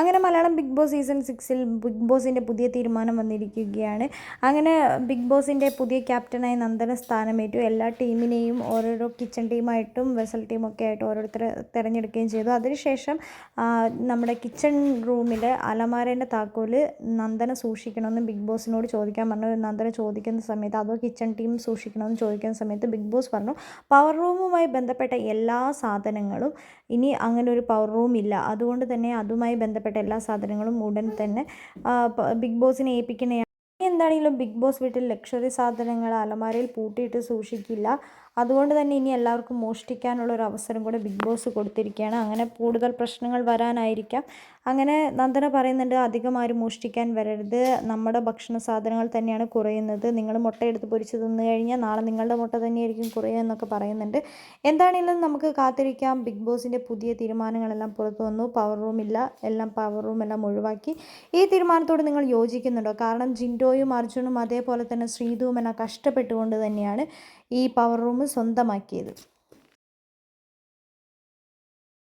അങ്ങനെ Malayalam big boss season സിക്സിൽ big ബോസിന്റെ പുതിയ തീരുമാനം വന്നിരിക്കുകയാണ്. അങ്ങനെ ബിഗ് ബോസിന്റെ പുതിയ ക്യാപ്റ്റനായി നന്ദന സ്ഥാനമേറ്റു. എല്ലാ ടീമിനെയും ഓരോരോ കിച്ചൺ ടീമായിട്ടും വെസൽ ടീമൊക്കെ ആയിട്ട് ഓരോരുത്തർ തിരഞ്ഞെടുക്കുകയും ചെയ്തു. അതിനുശേഷം നമ്മുടെ കിച്ചൺ റൂമിൽ അലമാരേന്റെ താക്കോൽ നന്ദന സൂക്ഷിക്കണമെന്ന് ബിഗ് ബോസിനോട് ചോദിക്കാൻ പറഞ്ഞു. നന്ദന ചോദിക്കുന്ന സമയത്ത് അതോ കിച്ചൺ ടീം സൂക്ഷിക്കണമെന്ന് ചോദിക്കുന്ന സമയത്ത് ബിഗ് ബോസ് പറഞ്ഞു പവർ റൂമുമായി ബന്ധപ്പെട്ട എല്ലാ സാധനങ്ങളും ഇനി അങ്ങനെ ഒരു പവർ റൂം ഇല്ല. അതുകൊണ്ട് തന്നെ അതുമായി ബന്ധപ്പെട്ട എല്ലാ സാധനങ്ങളും ഉടൻ തന്നെ ബിഗ് ബോസിനെ ഏൽപ്പിക്കുന്നതാണ് എന്താണെങ്കിലും ബിഗ് ബോസ് വീട്ടിൽ ലക്ഷറി സാധനങ്ങൾ അലമാരയിൽ പൂട്ടിയിട്ട് സൂക്ഷിക്കില്ല. അതുകൊണ്ട് തന്നെ ഇനി എല്ലാവർക്കും മോഷ്ടിക്കാനുള്ള ഒരു അവസരം കൂടെ ബിഗ് ബോസ് കൊടുത്തിരിക്കുകയാണ്. അങ്ങനെ കൂടുതൽ പ്രശ്നങ്ങൾ വരാനായിരിക്കാം. അങ്ങനെ നന്ദന പറയുന്നുണ്ട് അധികം ആരും മോഷ്ടിക്കാൻ വരരുത്. നമ്മുടെ ഭക്ഷണ സാധനങ്ങൾ തന്നെയാണ് കുറയുന്നത്. നിങ്ങൾ മുട്ടയെടുത്ത് പൊരിച്ച് തിന്നു കഴിഞ്ഞാൽ നാളെ നിങ്ങളുടെ മുട്ട തന്നെയായിരിക്കും കുറയുക എന്നൊക്കെ പറയുന്നുണ്ട്. എന്താണെങ്കിലും നമുക്ക് കാത്തിരിക്കാം? ബിഗ് ബോസിന്റെ പുതിയ തീരുമാനങ്ങളെല്ലാം പുറത്തു വന്നു. പവർ റൂമില്ല എല്ലാം പവർ റൂം എല്ലാം ഒഴിവാക്കി. ഈ തീരുമാനത്തോട് നിങ്ങൾ യോജിക്കുന്നുണ്ടോ? കാരണം ജിൻഡോയും അർജുനും അതേപോലെ തന്നെ ശ്രീധുവും എല്ലാം കഷ്ടപ്പെട്ടുകൊണ്ട് തന്നെയാണ് ഈ പവർ റൂം സ്വന്തമാക്കിയത്.